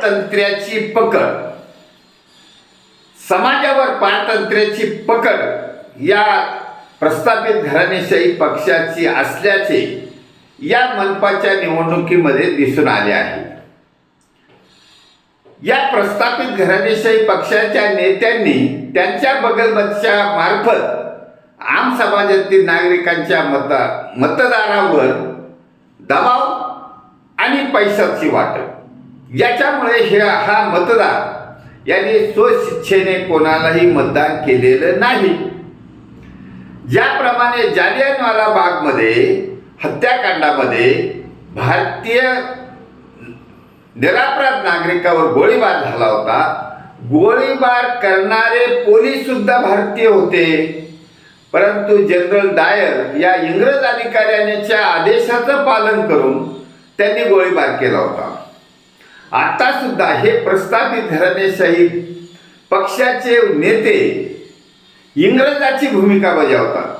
पारतंत्र्याची पकड. समाजावर पारतंत्र्याची पकड या प्रस्थापित घराणेशाही पक्षाची असल्याचे या मनपाच्या निवडणुकीमध्ये दिसून आले आहे. या प्रस्थापित घराणेशाही पक्षाच्या नेत्यांनी त्यांच्या बगलबच्च्या मार्फत आम समाजातील नागरिकांच्या मता मतदारावर दबाव आणि पैशाची वाटप याच्यामुळे हे हा मतदार यांनी स्वशिच्छेने कोणालाही मतदान केलेलं नाही. ज्याप्रमाणे जालियनवाला बागमध्ये हत्याकांडामध्ये भारतीय निरापराध नागरिकावर गोळीबार झाला होता. गोळीबार करणारे पोलीस सुद्धा भारतीय होते. परंतु जनरल डायर या इंग्रज अधिकाऱ्याच्या आदेशाचं पालन करून त्यांनी गोळीबार केला होता. आता सुद्धा हे प्रस्थापित घराणेशाही पक्षाचे नेते इंग्रजाची भूमिका बजावतात.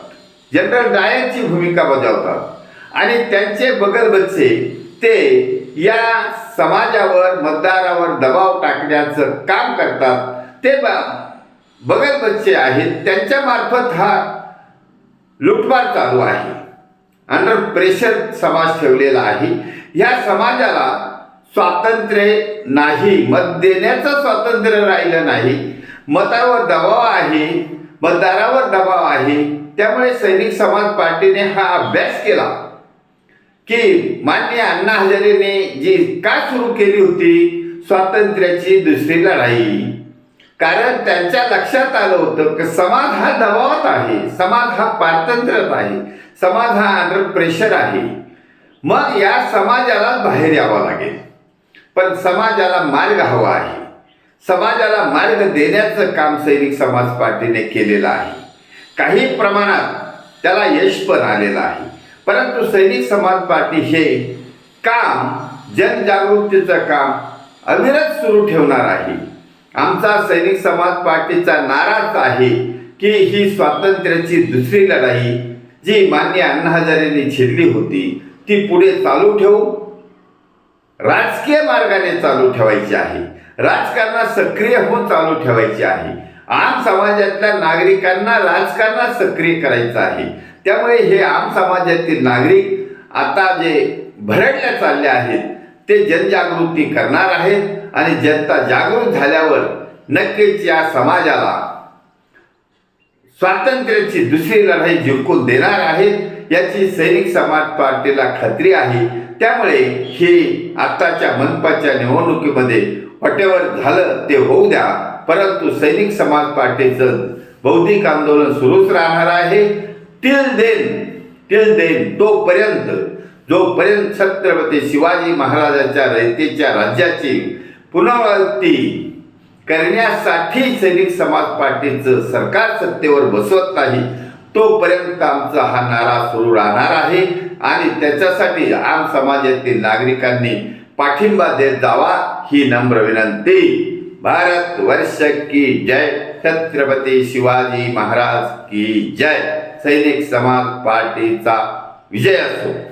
जनरल डायरची भूमिका बजावतात. आणि त्यांचे बगलबच्चे ते या समाजावर मतदारावर दबाव टाकण्याचं काम करतात. ते बगल बगलबच्चे आहेत. त्यांच्या मार्फत हा लुटमार चालू आहे. अंडर प्रेशर समाज ठेवलेला आहे. या समाजाला स्वातंत्र्य नाही मत देण्याचं स्वातंत्र्य राहिलं नाही. मतावर दबाव आहे मतदारावर दबाव आहे. त्यामुळे सैनिक समाज पार्टीने हा अभ्यास केला की मान्य अण्णा हजारेने जी का सुरू केली होती स्वातंत्र्याची दुसरी लढाई? कारण त्यांच्या लक्षात आलं होतं की समाज हा दबावात आहे समाज हा पारतंत्र्यात आहे समाज हा अंडर प्रेशर आहे. मग या समाजाला बाहेर यावं लागेल. पण समाजाला मार्ग हवा आहे. समाजाला मार्ग देण्याचं काम सैनिक समाज पार्टीने केलेलं आहे. काही प्रमाणात त्याला यश पण आलेलं आहे. परंतु सैनिक समाज पार्टी हे काम जनजागृतीचं काम अविरत सुरू ठेवणार आहे. आमचा सैनिक समाज पार्टीचा नाराच आहे की ही स्वातंत्र्याची दुसरी लढाई जी मान्य अण्णा हजारेंनी छेडली होती ती पुढे चालू ठेवू. राजकीय मार्गाने चालू ठेवायची आहे. राजकारणात सक्रिय होऊन चालू ठेवायची आहे. आम समाजातल्या नागरिकांना राजकारणात सक्रिय करायचं आहे. त्यामुळे हे आम समाजातील नागरिक आता जे भरडल्या चालले आहेत ते जनजागृती करणार आहेत आणि जनता जागृत झाल्यावर नक्कीच या समाजाला स्वातंत्र्याची दुसरी लढाई जिंकून देणार आहेत याची सैनिक समाज पार्टीला खात्री आहे. त्यामुळे हे आताच्या मनपाच्या निवडणुकीमध्ये वटेवर झालं ते होऊ द्या. परंतु सैनिक समाज पार्टीचं बौद्धिक आंदोलन सुरूच राहणार आहे. टिल देन टिल देन तोपर्यंत जोपर्यंत छत्रपती शिवाजी महाराजांच्या रयतेच्या राज्याची पुनरावृत्ती करण्यासाठी सैनिक समाज पार्टीचं सरकार सत्तेवर बसवत नाही तोपर्यंत आमचा हा नारा सुरू राहणार आहे आणि त्याच्यासाठी आम समाजातील नागरिकांनी पाठिंबा देत जावा ही नम्र विनंती. भारत वर्ष की जय. छत्रपती शिवाजी महाराज की जय. सैनिक समाज पार्टीचा विजय असो.